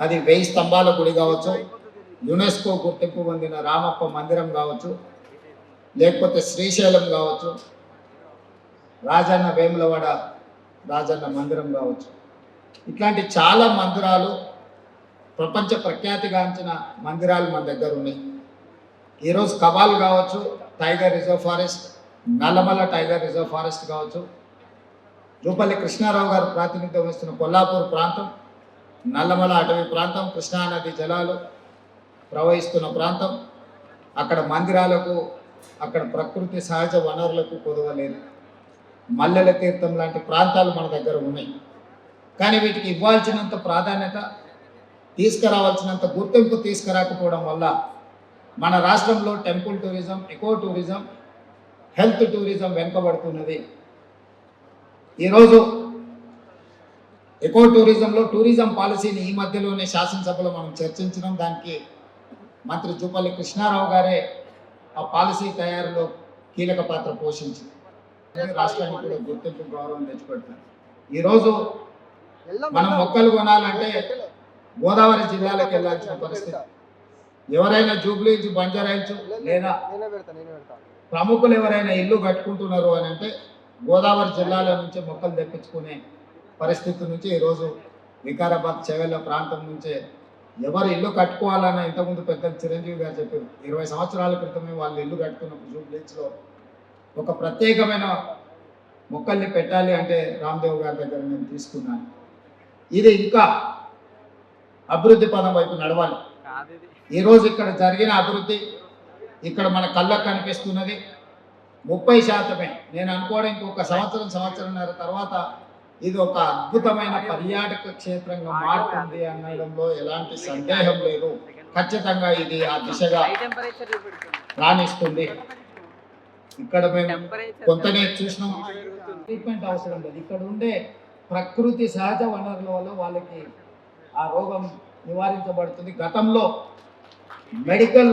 అది వెయ్యి స్తంభాల గుడి కావచ్చు యునెస్కో గుర్తింపు పొందిన రామప్ప మందిరం కావచ్చు లేకపోతే శ్రీశైలం కావచ్చు రాజన్న వేములవాడ రాజన్న మందిరం కావచ్చు. ఇట్లాంటి చాలా మందిరాలు ప్రపంచ ప్రఖ్యాతిగాంచిన మందిరాలు మన దగ్గర ఉన్నాయి. ఈరోజు కబాల్ కావచ్చు tiger reserve forest Nallamala tiger reserve forest కావచ్చు రూపల్లి కృష్ణారావు గారు ప్రాతినిధ్యం వహిస్తున్న కొల్లాపూర్ ప్రాంతం నల్లమల అటవీ ప్రాంతం కృష్ణానది జలాలు ప్రవహిస్తున్న ప్రాంతం. అక్కడ మందిరాలకు అక్కడ ప్రకృతి సహజ వనరులకు కొదవలేదు మల్లెల తీర్థం లాంటి ప్రాంతాలు మన దగ్గర ఉన్నాయి. కానీ వీటికి ఇవ్వాల్సినంత ప్రాధాన్యత తీసుకురావాల్సినంత గుర్తింపు తీసుకురాకపోవడం వల్ల మన రాష్ట్రంలో temple tourism eco tourism health tourism వెనుకబడుతున్నది. ఈరోజు ఎకో టూరిజంలో టూరిజం పాలసీని ఈ మధ్యలోనే శాసనసభలో మనం చర్చించడం దానికి మంత్రి జూపల్లి కృష్ణారావు గారే ఆ పాలసీ తయారులో కీలక పాత్ర పోషించింది. రాష్ట్రానికి కూడా గుర్తింపు గౌరవం తెచ్చిపెడతారు ఈరోజు మనం మొక్కలు కొనాలంటే గోదావరి జిల్లాలకు వెళ్ళాల్సిన పరిస్థితి. ఎవరైనా జూబ్లీ హిల్స్ లేదా ప్రముఖులు ఎవరైనా ఇల్లు కట్టుకుంటున్నారు అని అంటే గోదావరి జిల్లాల నుంచి మొక్కలు తెప్పించుకునే పరిస్థితి నుంచి ఈరోజు వికారాబాద్ చెవెళ్ళ ప్రాంతం నుంచే ఎవరు ఇల్లు కట్టుకోవాలన్న ఇంతకుముందు పెద్దలు చిరంజీవి గారు చెప్పారు ఇరవై సంవత్సరాల క్రితమే వాళ్ళు ఇల్లు కట్టుకున్నప్పుడు జూబ్లీస్లో ఒక ప్రత్యేకమైన మొక్కల్ని పెట్టాలి అంటే రామ్దేవ్ గారి దగ్గర నేను తీసుకున్నాను. ఇది ఇంకా అభివృద్ధి పదం వైపు నడవాలి. ఈరోజు ఇక్కడ జరిగిన అభివృద్ధి ఇక్కడ మన కళ్ళకు కనిపిస్తున్నది ముప్పై శాతమే. నేను అనుకోవడం ఇంకొక సంవత్సరం సంవత్సరంన్నర తర్వాత ఇది ఒక అద్భుతమైన పర్యాటక క్షేత్రంగా మారుతుంది అనడంలో ఎలాంటి సందేహం లేదు. ఖచ్చితంగా ఇది ఆ దిశగా రాణిస్తుంది. ఇక్కడ మేము కొంతనే చూసినాం. ట్రీట్మెంట్ అవసరం లేదు. ఇక్కడ ఉండే ప్రకృతి సహజ వనరుల వల్ల వాళ్ళకి ఆ రోగం నివారించబడుతుంది. గతంలో మెడికల్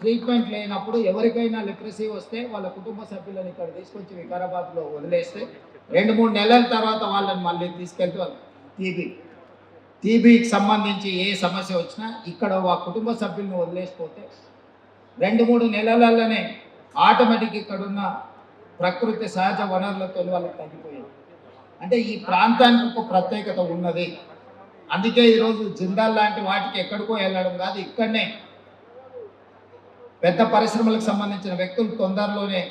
ట్రీట్మెంట్ లేనప్పుడు ఎవరికైనా లిప్రసీ వస్తే వాళ్ళ కుటుంబ సభ్యులను ఇక్కడ తీసుకొచ్చి వికారాబాద్లో వదిలేస్తే రెండు మూడు నెలల తర్వాత వాళ్ళని మళ్ళీ తీసుకెళ్తే వాళ్ళు టీబీ. టీబీకి సంబంధించి ఏ సమస్య వచ్చినా ఇక్కడ ఆ కుటుంబ సభ్యులను వదిలేసిపోతే రెండు మూడు నెలలలోనే ఆటోమేటిక్ ఇక్కడున్న ప్రకృతి సహజ వనరులతో వాళ్ళకి తగ్గిపోయింది. అంటే ఈ ప్రాంతానికి ఒక ప్రత్యేకత ఉన్నది. అందుకే ఈరోజు జిందాల్ లాంటి వాటికి ఎక్కడికో వెళ్ళడం కాదు ఇక్కడనే పెద్ద పరిశ్రమలకు సంబంధించిన వ్యక్తులు తొందరలోనే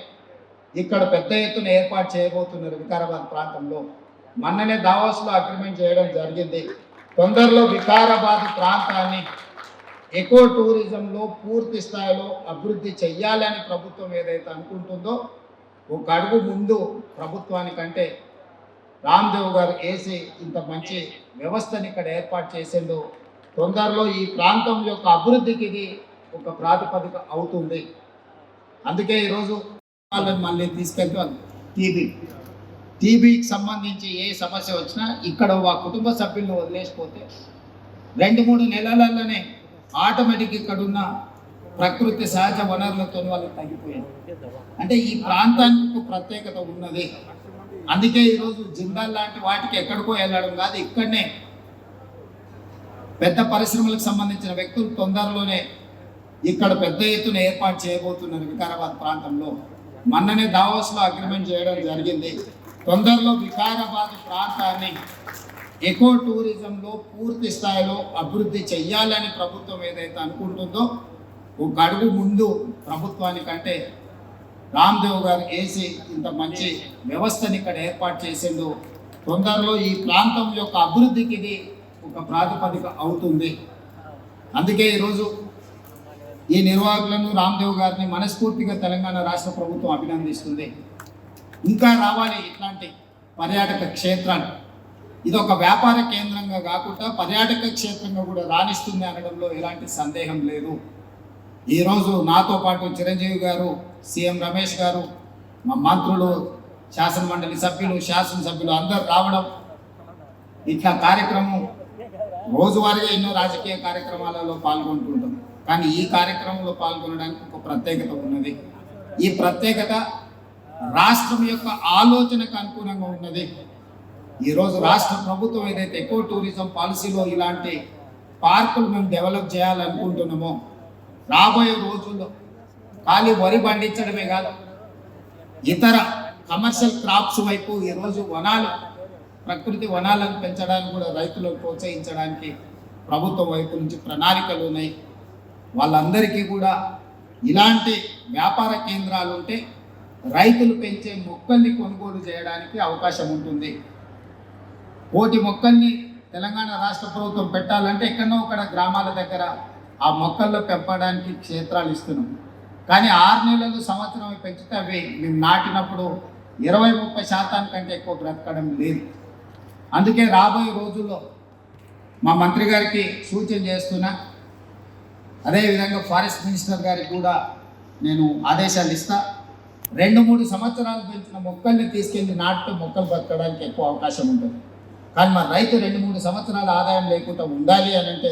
ఇక్కడ పెద్ద ఎత్తున ఏర్పాటు చేయబోతున్నారు వికారాబాద్ ప్రాంతంలో మొన్ననే దావోస్లో అగ్రిమెంట్ చేయడం జరిగింది. తొందరలో వికారాబాద్ ప్రాంతాన్ని ఎకో టూరిజంలో పూర్తి స్థాయిలో అభివృద్ధి చెయ్యాలని ప్రభుత్వం ఏదైతే అనుకుంటుందో ఒక అడుగు ముందు ప్రభుత్వానికంటే రామ్దేవ్ గారు వేసి ఇంత మంచి వ్యవస్థని ఇక్కడ ఏర్పాటు చేసిందో తొందరలో ఈ ప్రాంతం యొక్క అభివృద్ధికి ఇది ఒక ప్రాతిపదిక అవుతుంది. అందుకే ఈరోజు వాళ్ళని మళ్ళీ తీసుకెళ్తే టీబీ. టీబీకి సంబంధించి ఏ సమస్య వచ్చినా ఇక్కడ ఆ కుటుంబ సభ్యులను వదిలేసిపోతే రెండు మూడు నెలలలోనే ఆటోమేటిక్ ఇక్కడ ఉన్న ప్రకృతి సహజ వనరులతో వాళ్ళు తగ్గిపోయారు. అంటే ఈ ప్రాంతానికి ప్రత్యేకత ఉన్నది. అందుకే ఈరోజు జిందాల్ లాంటి వాటికి ఎక్కడికో వెళ్ళడం కాదు ఇక్కడనే పెద్ద పరిశ్రమలకు సంబంధించిన వ్యక్తులు తొందరలోనే ఇక్కడ పెద్ద ఎత్తున ఏర్పాటు చేయబోతున్నారు వికారాబాద్ ప్రాంతంలో. మొన్ననే దావోస్లో అగ్రిమెంట్ చేయడం జరిగింది. తొందరలో వికారాబాద్ ప్రాంతాన్ని ఎకో టూరిజంలో పూర్తి స్థాయిలో అభివృద్ధి చెయ్యాలని ప్రభుత్వం ఏదైతే అనుకుంటుందో ఒక అడుగు ముందు ప్రభుత్వానికంటే రామ్దేవ్ గారు వేసి ఇంత మంచి వ్యవస్థని ఇక్కడ ఏర్పాటు చేసిండు. తొందరలో ఈ ప్రాంతం యొక్క అభివృద్ధికి ఇది ఒక ప్రాతిపదిక అవుతుంది. అందుకే ఈరోజు ఈ నిర్వాహకులను రామ్దేవ్ గారిని మనస్ఫూర్తిగా తెలంగాణ రాష్ట్ర ప్రభుత్వం అభినందిస్తుంది. ఇంకా రావాలి ఇట్లాంటి పర్యాటక క్షేత్రాన్ని ఇది ఒక వ్యాపార కేంద్రంగా కాకుండా పర్యాటక క్షేత్రంగా కూడా రాణిస్తుంది అనడంలో ఎలాంటి సందేహం లేదు. ఈరోజు నాతో పాటు చిరంజీవి గారు సీఎం రమేష్ గారు మా మంత్రులు శాసనమండలి సభ్యులు శాసనసభ్యులు అందరూ రావడం ఇట్లా కార్యక్రమం రోజువారీగా ఎన్నో రాజకీయ కార్యక్రమాలలో పాల్గొంటుంటాం కానీ ఈ కార్యక్రమంలో పాల్గొనడానికి ఒక ప్రత్యేకత ఉన్నది. ఈ ప్రత్యేకత రాష్ట్రం యొక్క ఆలోచనకు అనుగుణంగా ఉన్నది. ఈరోజు రాష్ట్ర ప్రభుత్వం ఏదైతే ఎకో టూరిజం పాలసీలో ఇలాంటి పార్కులు మేము డెవలప్ చేయాలనుకుంటున్నామో రాబోయే రోజుల్లో ఖాళీ వరి పండించడమే కాదు ఇతర కమర్షియల్ క్రాప్స్ వైపు ఈరోజు వనాలు ప్రకృతి వనాలను పెంచడానికి కూడా రైతులను ప్రోత్సహించడానికి ప్రభుత్వం వైపు నుంచి ప్రణాళికలు ఉన్నాయి. వాళ్ళందరికీ కూడా ఇలాంటి వ్యాపార కేంద్రాలు ఉంటే రైతులు పెంచే మొక్కల్ని కొనుగోలు చేయడానికి అవకాశం ఉంటుంది. కోటి మొక్కల్ని తెలంగాణ రాష్ట్ర ప్రభుత్వం పెట్టాలంటే ఎక్కడో ఒక గ్రామాల దగ్గర ఆ మొక్కల్లో పెంపడానికి క్షేత్రాలు ఇస్తున్నాం. కానీ ఆరు నెలలు సంవత్సరం పెంచితే అవి మేము నాటినప్పుడు ఇరవై ముప్పై శాతానికంటే ఎక్కువ బ్రతకడం లేదు. అందుకే రాబోయే రోజుల్లో మా మంత్రి గారికి సూచన చేస్తున్నా అదేవిధంగా ఫారెస్ట్ మినిస్టర్ గారికి కూడా నేను ఆదేశాలు ఇస్తా. రెండు మూడు సంవత్సరాలు పెంచిన మొక్కల్ని తీసుకెళ్ళి నాటితే మొక్కలు బతకడానికి ఎక్కువ అవకాశం ఉంటుంది. కానీ మన రైతు రెండు మూడు సంవత్సరాల ఆదాయం లేకుండా ఉండాలి అని అంటే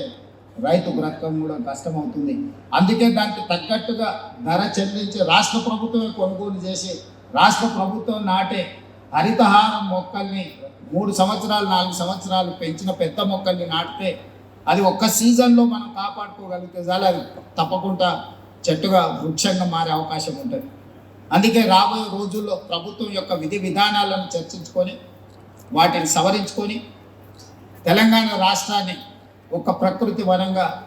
రైతు బ్రతకం కూడా కష్టం అవుతుంది అందుకే దానికి తగ్గట్టుగా ధర చెల్లించి రాష్ట్ర ప్రభుత్వమే కొనుగోలు చేసి రాష్ట్ర ప్రభుత్వం నాటే హరితహారం మొక్కల్ని మూడు సంవత్సరాలు నాలుగు సంవత్సరాలు పెంచిన పెద్ద మొక్కల్ని నాటితే అది ఒక్క సీజన్లో మనం కాపాడుకోగలిగితే చాలా. అది తప్పకుండా చెట్టుగా వృక్షంగా మారే అవకాశం ఉంటుంది. అందుకే రాబోయే రోజుల్లో ప్రభుత్వం యొక్క విధి విధానాలను చర్చించుకొని వాటిని సవరించుకొని తెలంగాణ రాష్ట్రాన్ని ఒక ప్రకృతి వనంగా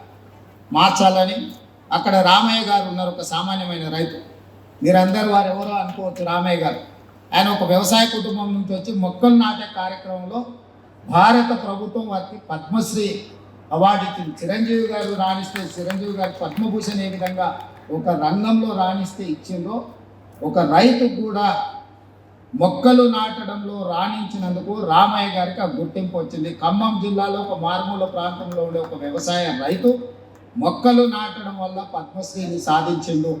మార్చాలని అక్కడ రామయ్య గారు ఉన్నారు ఒక సామాన్యమైన రైతు. మీరందరూ వారు ఎవరో అనుకోవచ్చు రామయ్య గారు. ఆయన ఒక వ్యవసాయ కుటుంబం నుంచి వచ్చి మొక్కలు నాటే కార్యక్రమంలో భారత ప్రభుత్వం వారికి పద్మశ్రీ అవార్డు ఇచ్చింది చిరంజీవి గారు రాణిస్తే చిరంజీవి గారు పద్మభూషణ్ ఏ విధంగా ఒక రంగంలో రాణిస్తే ఇచ్చిందో ఒక రైతు కూడా మొక్కలు నాటడంలో రాణించినందుకు రామయ్య గారికి ఆ గుర్తింపు వచ్చింది. ఖమ్మం జిల్లాలో ఒక మారుమూల ప్రాంతంలో ఉండే ఒక వ్యవసాయ రైతు మొక్కలు నాటడం వల్ల పద్మశ్రీని సాధించిండు.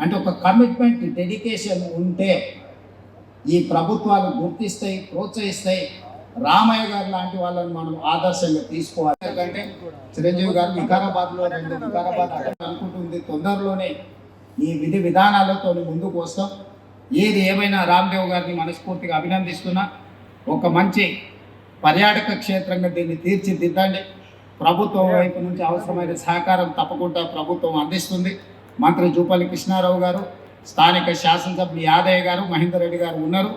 అంటే ఒక కమిట్మెంట్ డెడికేషన్ ఉంటే ఈ ప్రభుత్వాలు గుర్తిస్తాయి ప్రోత్సహిస్తాయి. రామయ్య గారు లాంటి వాళ్ళని మనం ఆదర్శంగా తీసుకోవాలి. ఎందుకంటే చిరంజీవి గారు వికారాబాద్లో రెండు వికారాబాద్ అనుకుంటుంది. తొందరలోనే ఈ విధి విధానాలతో ముందుకు వస్తాం. ఏది ఏమైనా రామ్దేవ్ గారిని మనస్ఫూర్తిగా అభినందిస్తున్నా. ఒక మంచి పర్యాటక క్షేత్రంగా దీన్ని తీర్చిదిద్దండి. ప్రభుత్వం వైపు నుంచి అవసరమైన సహకారం తప్పకుండా ప్రభుత్వం అందిస్తుంది. మంత్రి జూపల్లి కృష్ణారావు గారు స్థానిక శాసనసభ్యులు యాదయ్య గారు మహేందర్ రెడ్డి గారు ఉన్నారు.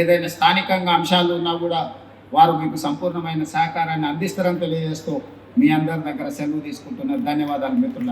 ఏదైనా స్థానికంగా అంశాలు ఉన్నా కూడా వారు మీకు సంపూర్ణమైన సహకారాన్ని అందిస్తారని తెలియజేస్తూ మీ అందరి దగ్గర సెలవు తీసుకుంటున్నారు. ధన్యవాదాలు మిత్రులు